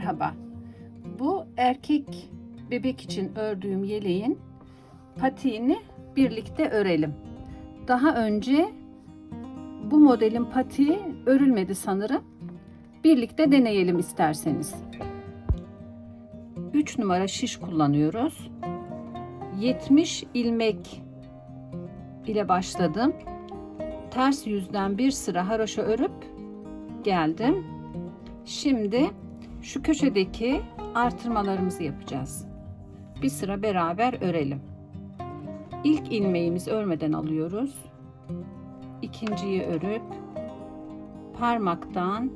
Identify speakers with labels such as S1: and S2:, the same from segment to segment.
S1: Merhaba. Bu erkek bebek için ördüğüm yeleğin patiğini birlikte örelim. Daha önce bu modelin patiği örülmedi sanırım. Birlikte deneyelim isterseniz. 3 numara şiş kullanıyoruz. 70 ilmek ile başladım. Ters yüzden bir sıra haroşa örüp geldim. Şimdi şu köşedeki artırmalarımızı yapacağız. Bir sıra beraber örelim. İlk ilmeğimizi örmeden alıyoruz. İkinciyi örüp parmaktan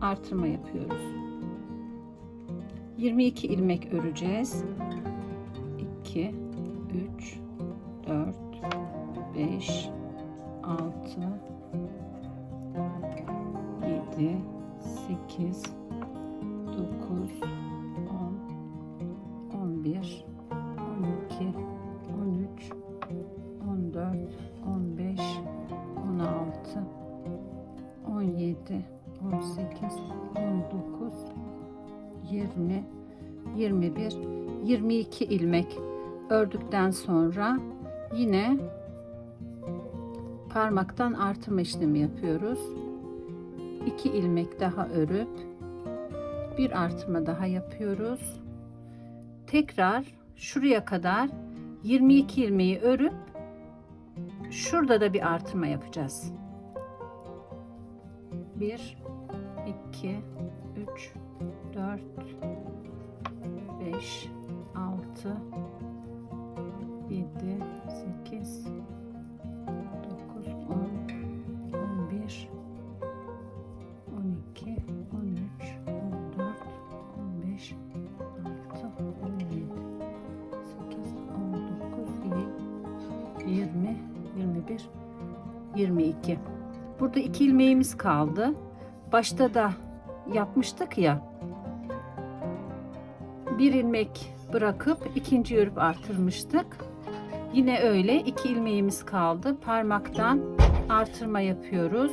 S1: artırma yapıyoruz. 22 ilmek öreceğiz. 2 3 4 5 6 7 8 17 18 19 20 21 22 ilmek ördükten sonra yine parmaktan artırma işlemi yapıyoruz. 2 ilmek daha örüp bir artırma daha yapıyoruz. Tekrar şuraya kadar 22 ilmeği örüp şurada da bir artırma yapacağız. 1 2 3 4 5 6 7 8 9 10 11 12 13 14 15 16 17 8 19 20 21 22 Burada iki ilmeğimiz kaldı. Başta da yapmıştık ya. Bir ilmek bırakıp ikinci örüp artırmıştık. Yine öyle iki ilmeğimiz kaldı. Parmaktan artırma yapıyoruz.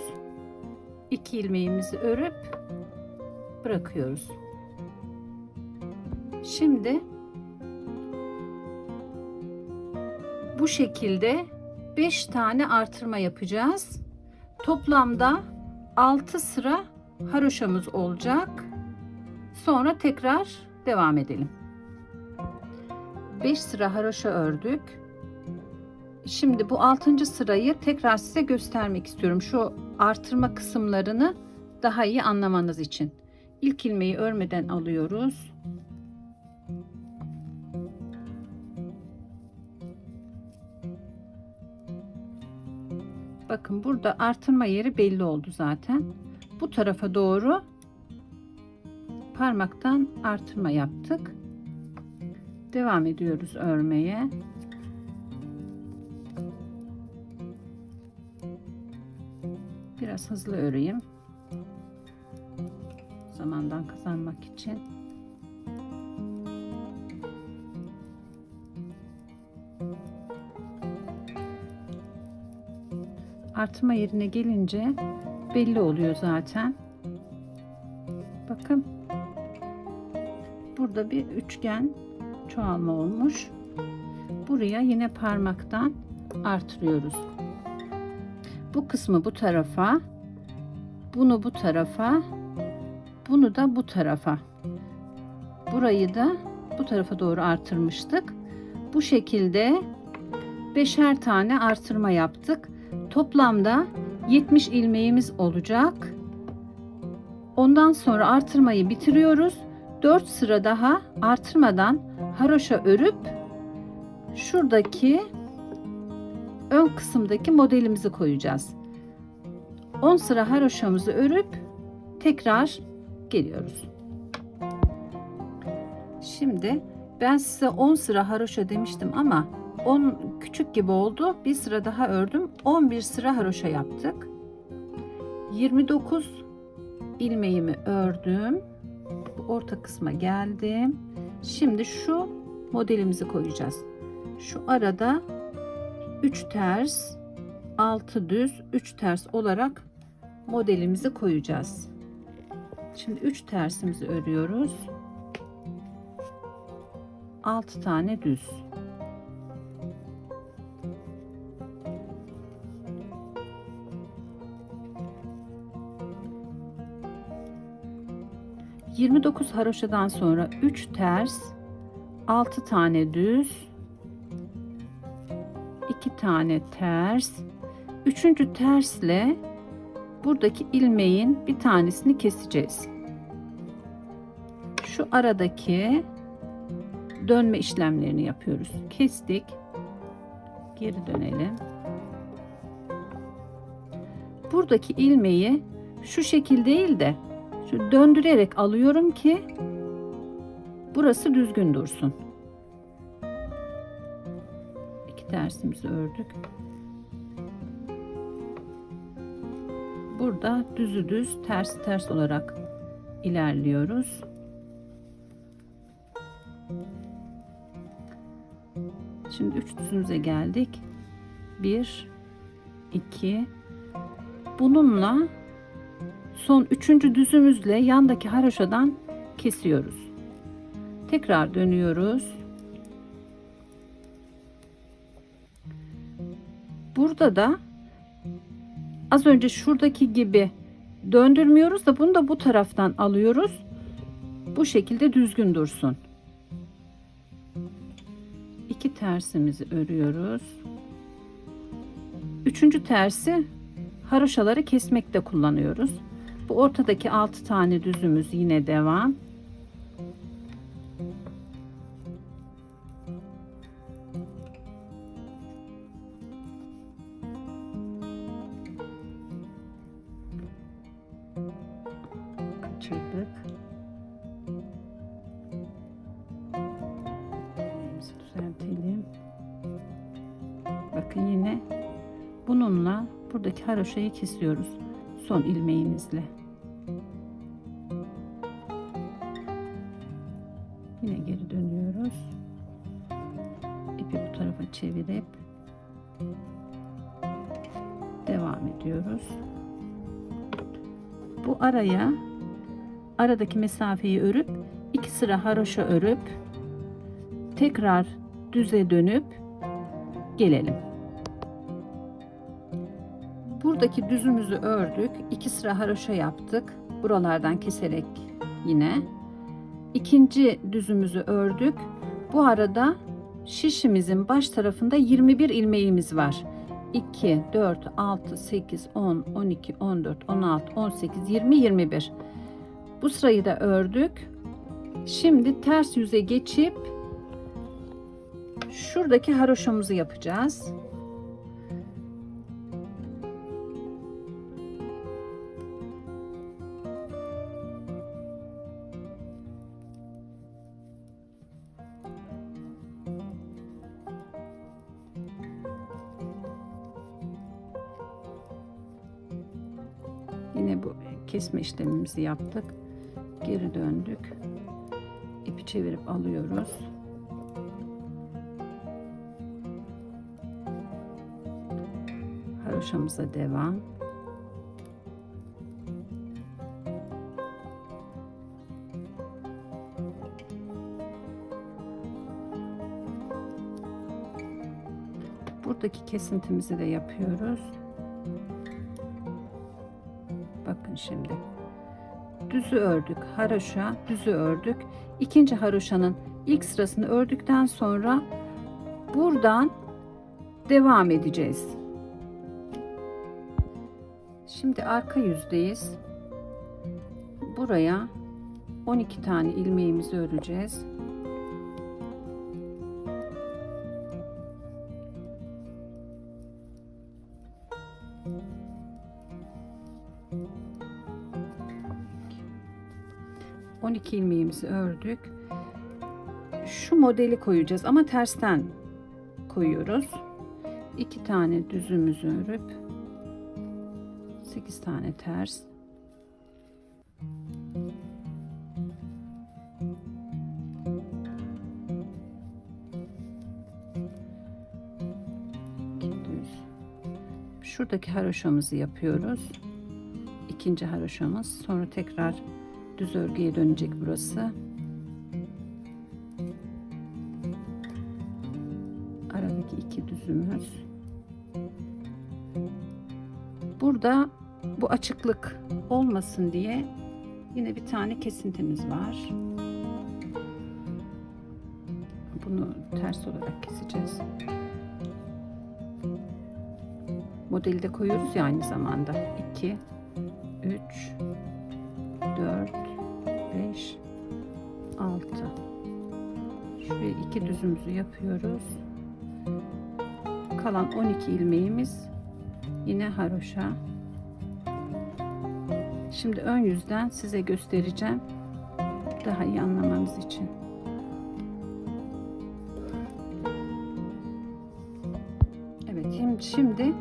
S1: İki ilmeğimizi örüp bırakıyoruz. Şimdi bu şekilde 5 tane artırma yapacağız. Toplamda 6 sıra haroşamız olacak. Sonra tekrar devam edelim. 5 sıra haroşa ördük. Şimdi bu 6. sırayı tekrar size göstermek istiyorum. Şu artırma kısımlarını daha iyi anlamanız için. İlk ilmeği örmeden alıyoruz. Bakın burada artırma yeri belli oldu zaten. Bu tarafa doğru parmaktan artırma yaptık. Devam ediyoruz örmeye. Biraz hızlı öreyim. Zamandan kazanmak için. Artırma yerine gelince belli oluyor zaten. Bakın. Burada bir üçgen çoğalma olmuş. Buraya yine parmaktan artırıyoruz. Bu kısmı bu tarafa, bunu bu tarafa, bunu da bu tarafa. Burayı da bu tarafa doğru artırmıştık. Bu şekilde beşer tane artırma yaptık. Toplamda 70 ilmeğimiz olacak. Ondan sonra artırmayı bitiriyoruz. 4 sıra daha artırmadan haroşa örüp şuradaki ön kısımdaki modelimizi koyacağız. 10 sıra haroşamızı örüp tekrar geliyoruz. Şimdi ben size 10 sıra haroşa demiştim ama 10 küçük gibi oldu. Bir sıra daha ördüm. 11 sıra haroşa yaptık. 29 ilmeğimi ördüm. Orta kısma geldim. Şimdi şu modelimizi koyacağız. Şu arada 3 ters, 6 düz, 3 ters olarak modelimizi koyacağız. Şimdi 3 tersimizi örüyoruz. 6 tane düz. Yirmi dokuz haroşadan sonra üç ters, altı tane düz, iki tane ters, üçüncü tersle buradaki ilmeğin bir tanesini keseceğiz. Şu aradaki dönme işlemlerini yapıyoruz. Kestik. Geri dönelim. Buradaki ilmeği şu şekil değil de döndürerek alıyorum ki burası düzgün dursun. İki tersimizi ördük. Burada düzü düz, ters ters olarak ilerliyoruz. Şimdi üç düzümüze geldik. Bir, iki. Bununla son üçüncü düzümüzle yandaki haroşadan kesiyoruz. Tekrar dönüyoruz. Burada da az önce şuradaki gibi döndürmüyoruz da bunu da bu taraftan alıyoruz. Bu şekilde düzgün dursun. İki tersimizi örüyoruz. Üçüncü tersi haroşaları kesmekte kullanıyoruz. Bu ortadaki altı tane düzümüz yine devam. Elimizi düzeltelim. Bakın yine bununla buradaki haroşayı kesiyoruz. Son ilmeğimizle. Araya aradaki mesafeyi örüp iki sıra haroşa örüp tekrar düze dönüp gelelim. Buradaki düzümüzü ördük. iki sıra haroşa yaptık. Buralardan keserek yine. ikinci düzümüzü ördük. Bu arada şişimizin baş tarafında 21 ilmeğimiz var. 2, 4, 6, 8, 10, 12, 14, 16, 18, 20, 21. Bu sırayı da ördük. Şimdi ters yüze geçip şuradaki haroşamızı yapacağız. Yine bu kesme işlemimizi yaptık. Geri döndük. İpi çevirip alıyoruz. Haroşamıza devam. Buradaki kesintimizi de yapıyoruz. Şimdi. Düzü ördük. Haroşa düzü ördük. İkinci haroşanın ilk sırasını ördükten sonra buradan devam edeceğiz. Şimdi arka yüzdeyiz. Buraya 12 tane ilmeğimizi öreceğiz. İki ilmeğimizi ördük. Şu modeli koyacağız ama tersten koyuyoruz. İki tane düzümüzü örüp 8 tane ters. Şuradaki haroşamızı yapıyoruz. İkinci haroşamız. Sonra tekrar Düz örgüye dönecek burası. Aradaki iki düzümüz. Burada bu açıklık olmasın diye yine bir tane kesintimiz var. Bunu ters olarak keseceğiz. Modeli de koyuyoruz ya aynı zamanda. 2 5 6 Şuraya iki düzümüzü yapıyoruz. Kalan 12 ilmeğimiz yine haroşa. Şimdi ön yüzden size göstereceğim. Daha iyi anlamanız için. Evet şimdi,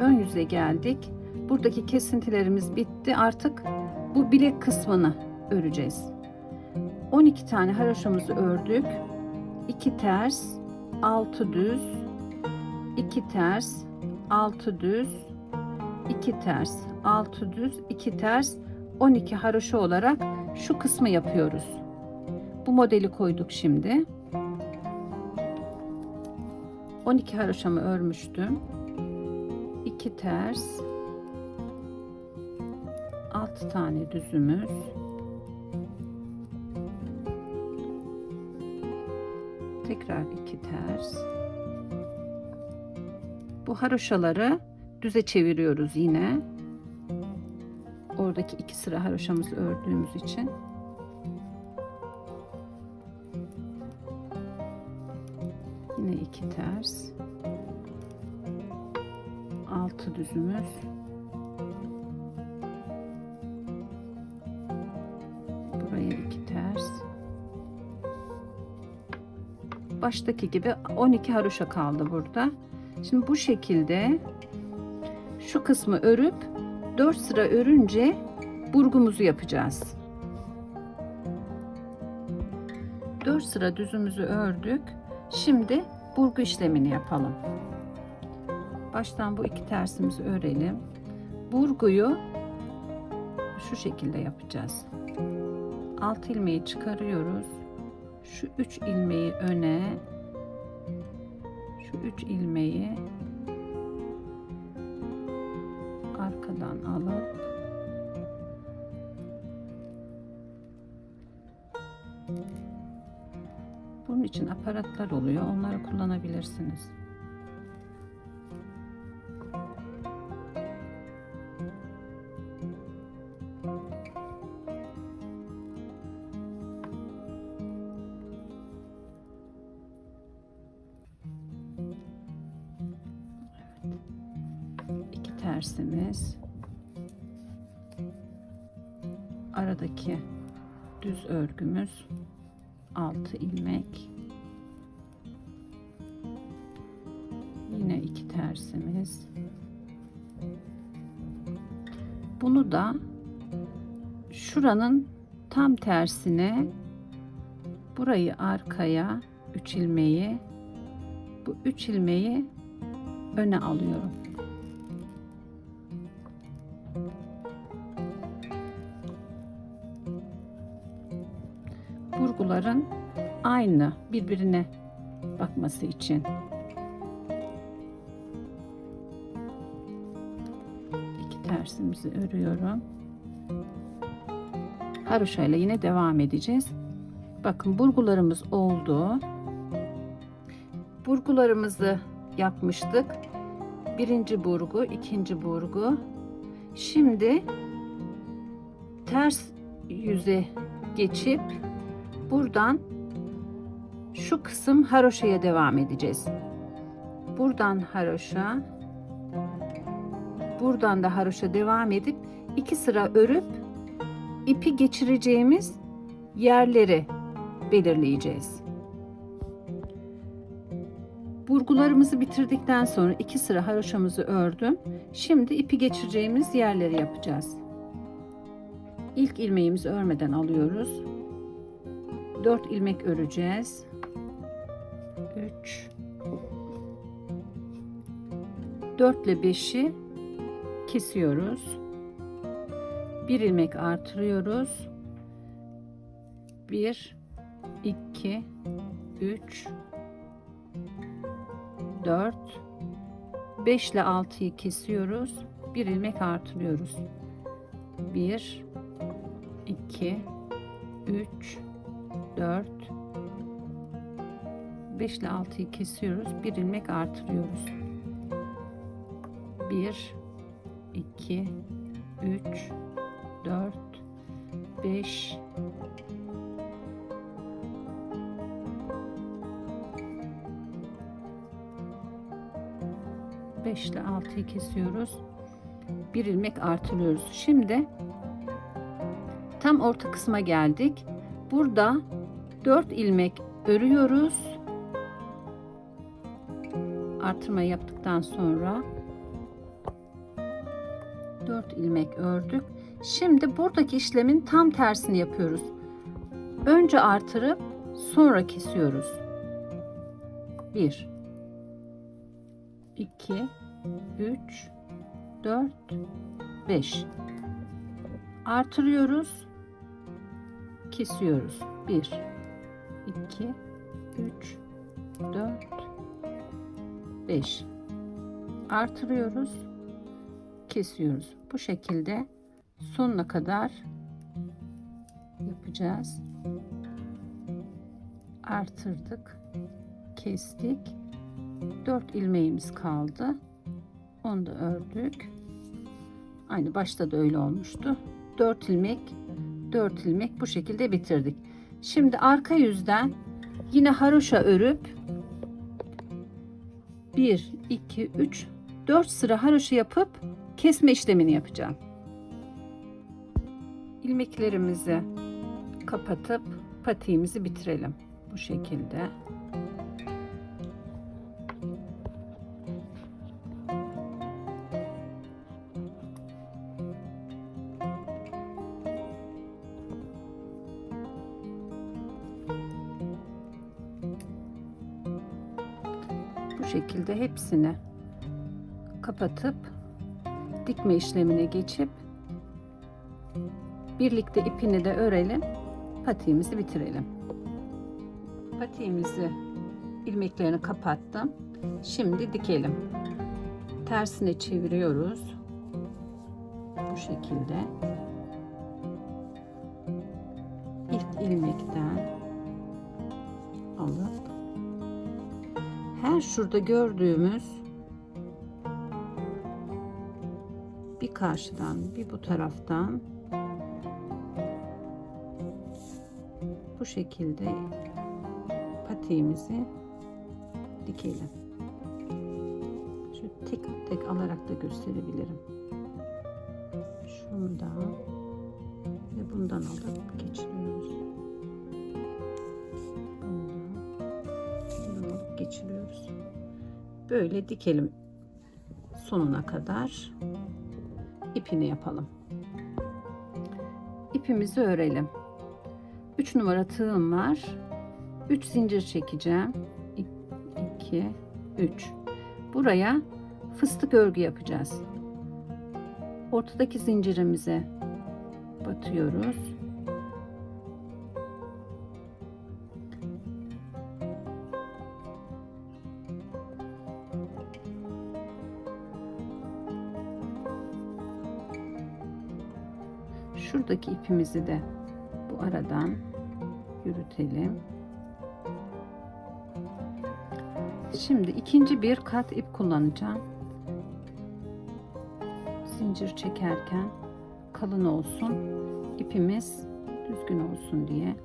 S1: ön yüze geldik. Buradaki kesintilerimiz bitti. Artık bu bilek kısmını öreceğiz. 12 tane haroşamızı ördük. 2 ters, 6 düz, 2 ters, 6 düz, 2 ters, 6 düz, 2 ters, 12 haroşa olarak şu kısmı yapıyoruz. Bu modeli koyduk şimdi. 12 haroşamı örmüştüm. 2 ters, 6 tane düzümüz. Tekrar 2 ters. Bu haroşaları düze çeviriyoruz yine. Oradaki iki sıra haroşamızı ördüğümüz için. Yine iki ters. Altı düzümüz. Baştaki gibi 12 haroşa kaldı burada. Şimdi bu şekilde şu kısmı örüp 4 sıra örünce burgumuzu yapacağız. 4 sıra düzümüzü ördük. Şimdi burgu işlemini yapalım. Baştan bu iki tersimizi örelim. Burguyu şu şekilde yapacağız. Alt ilmeği çıkarıyoruz. Şu üç ilmeği öne, şu üç ilmeği arkadan alıp bunun için aparatlar oluyor. Onları kullanabilirsiniz. Örgümüz 6 ilmek. Yine iki tersimiz. Bunu da şuranın tam tersine burayı arkaya 3 ilmeği bu 3 ilmeği öne alıyorum burguların aynı birbirine bakması için. İki tersimizi örüyorum. Haroşa ile yine devam edeceğiz. Bakın burgularımız oldu. Burgularımızı yapmıştık. Birinci burgu, ikinci burgu. Şimdi ters yüze geçip buradan şu kısım haroşaya devam edeceğiz. Buradan haroşa buradan da haroşa devam edip iki sıra örüp ipi geçireceğimiz yerleri belirleyeceğiz. Burgularımızı bitirdikten sonra iki sıra haroşamızı ördüm. Şimdi ipi geçireceğimiz yerleri yapacağız. İlk ilmeğimizi örmeden alıyoruz. 4 ilmek öreceğiz. 3 4 ile 5'i kesiyoruz. Bir ilmek artırıyoruz. 1 2 3 4 5 ile 6'yı kesiyoruz. Bir ilmek artırıyoruz. 1 2 3 4 5 ile 6'yı kesiyoruz. Bir ilmek artırıyoruz. 1 2 3 4 5 5 ile 6'yı kesiyoruz. Bir ilmek artırıyoruz. Şimdi tam orta kısma geldik. Burada 4 ilmek örüyoruz. Artırma yaptıktan sonra 4 ilmek ördük. Şimdi buradaki işlemin tam tersini yapıyoruz. Önce artırıp sonra kesiyoruz. 1 2 3 4 5 artırıyoruz kesiyoruz 1 2 3 4 5 artırıyoruz kesiyoruz bu şekilde sonuna kadar yapacağız artırdık kestik 4 ilmeğimiz kaldı. Onu da ördük. Aynı başta da öyle olmuştu. 4 ilmek 4 ilmek bu şekilde bitirdik. Şimdi arka yüzden yine haroşa örüp 1 2 3 4 sıra haroşa yapıp kesme işlemini yapacağım. İlmeklerimizi kapatıp patiğimizi bitirelim. Bu şekilde. Hepsini kapatıp dikme işlemine geçip birlikte ipini de örelim patiğimizi bitirelim. Patiğimizi ilmeklerini kapattım. Şimdi dikelim. Tersine çeviriyoruz. Bu şekilde. İlk ilmekten her şurada gördüğümüz bir karşıdan bir bu taraftan bu şekilde patiğimizi dikelim. Şu tek tek alarak da gösterebilirim. Şundan ve bundan alıp geçiriyoruz. Böyle dikelim sonuna kadar ipini yapalım. İpimizi örelim. 3 numara tığım var. 3 zincir çekeceğim. 2 3. Buraya fıstık örgü yapacağız. Ortadaki zincirimize batıyoruz. Şuradaki ipimizi de bu aradan yürütelim. Şimdi ikinci bir kat ip kullanacağım. Zincir çekerken kalın olsun. ipimiz düzgün olsun diye.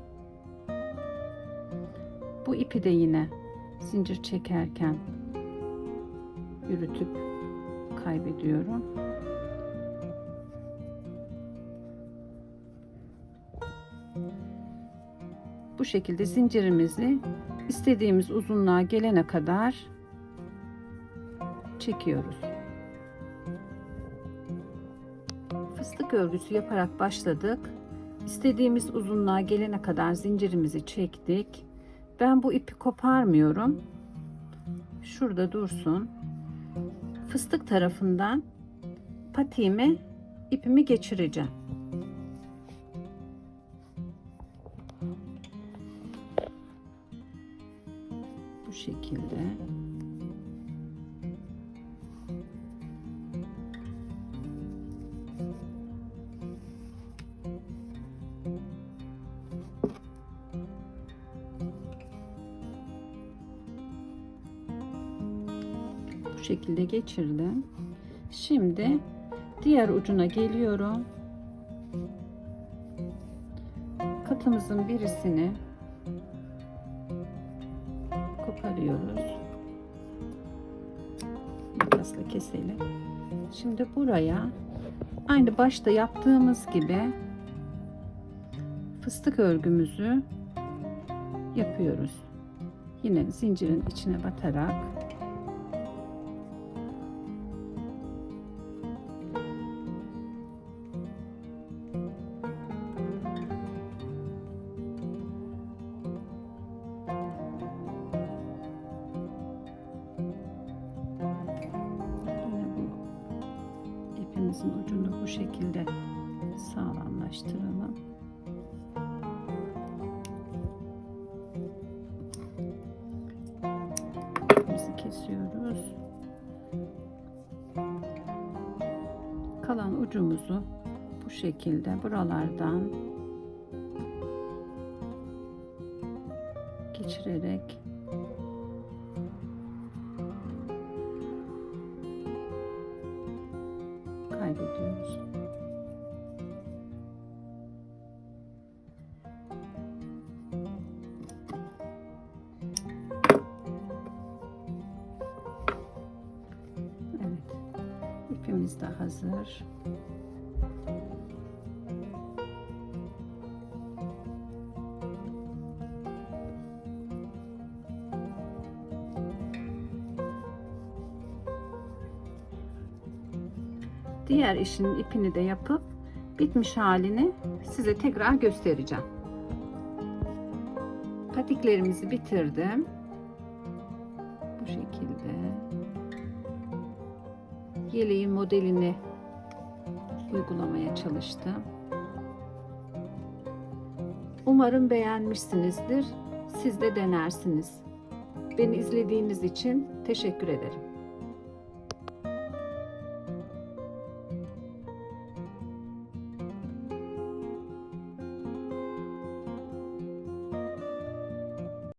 S1: Bu ipi de yine zincir çekerken yürütüp kaybediyorum. Bu şekilde zincirimizi istediğimiz uzunluğa gelene kadar çekiyoruz. Fıstık örgüsü yaparak başladık. İstediğimiz uzunluğa gelene kadar zincirimizi çektik. Ben bu ipi koparmıyorum. Şurada dursun. Fıstık tarafından patiğime ipimi geçireceğim. Geçirdim. Şimdi diğer ucuna geliyorum. Katımızın birisini koparıyoruz. Makasla keselim. Şimdi buraya aynı başta yaptığımız gibi fıstık örgümüzü yapıyoruz. Yine zincirin içine batarak kesiyoruz. Kalan ucumuzu bu şekilde buralardan geçirerek hazır. Diğer işin ipini de yapıp bitmiş halini size tekrar göstereceğim. Patiklerimizi bitirdim. Bu şekilde. Yeleğin modelini uygulamaya çalıştım. Umarım beğenmişsinizdir. Siz de denersiniz. Beni izlediğiniz için teşekkür ederim.